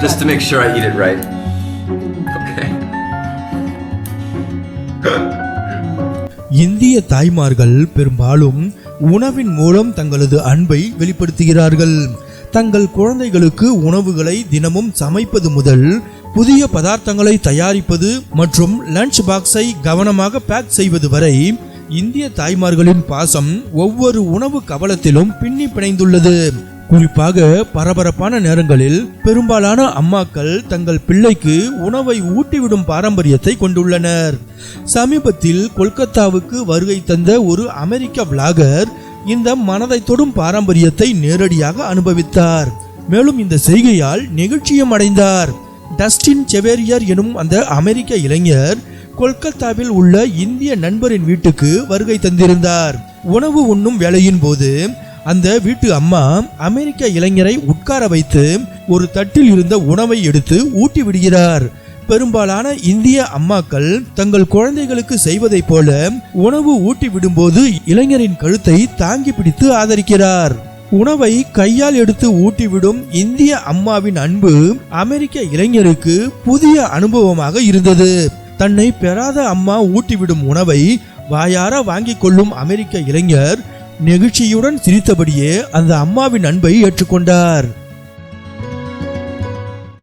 just to make sure I eat it right. Okay. இந்திய தாய்மார்கள் பெரும்பாலும் உணவின் மூலம் தங்களது அன்பை வெளிப்படுத்துகிறார்கள் தங்கள் குழந்தைகளுக்கு உணவுகளை தினமும் சமைப்பது முதல் புதிய பதார்த்தங்களை தயாரிப்பது மற்றும் லஞ்ச் பாக்ஸை கவனமாக பேக் செய்வது வரை இந்திய தாய்மார்களின் பாசம் ஒவ்வொரு உணவு கவலத்திலும் பின்னி பிணைந்துள்ளது குறிப்பாக பரபரப்பான நேரங்களில் பெரும்பாலான அம்மாக்கள் தங்கள் பிள்ளைக்கு உணவை ஊட்டிவிடும் பாரம்பரியத்தை கொண்டுள்ளனர். சமீபத்தில் கொல்கத்தாவுக்கு வருகை தந்த ஒரு அமெரிக்க விளாகர் இந்த மனதை தொடும் பாரம்பரியத்தை நேரடியாக அனுபவித்தார். மேலும் இந்த செய்கையால் நெகிழ்ச்சியும் அடைந்தார். டஸ்டின் செவேரியர் எனும் அந்த அமெரிக்க இளைஞர் கொல்கத்தாவில் உள்ள இந்திய நண்பரின் வீட்டுக்கு வருகை தந்திருந்தார். உணவு உண்ணும் வேலையின் போது அந்த வீட்டு அம்மா அமெரிக்க இளைஞரை உட்கார வைத்து ஒரு தட்டில் இருந்த உணவை எடுத்து ஊட்டி விடுகிறார். பெரும்பாலான இந்திய அம்மாக்கள் தங்கள் குழந்தைகளுக்கு செய்வதைப் போல உணவு ஊட்டி விடும்போது இளைஞரின் கழுத்தை தாங்கி பிடித்து ஆதரிக்கிறார். உணவை கையால் எடுத்து ஊட்டிவிடும் இந்திய அம்மாவின் அன்பு அமெரிக்க இளைஞருக்கு புதிய அனுபவமாக இருந்தது. தன்னை பெறாத அம்மா ஊட்டிவிடும் உணவை வாயார வாங்கிக் கொள்ளும் அமெரிக்க இளைஞர் நெகிழ்ச்சியுடன் சிரித்தபடியே அந்த அம்மாவின் அன்பை ஏற்றுக்கொண்டார்.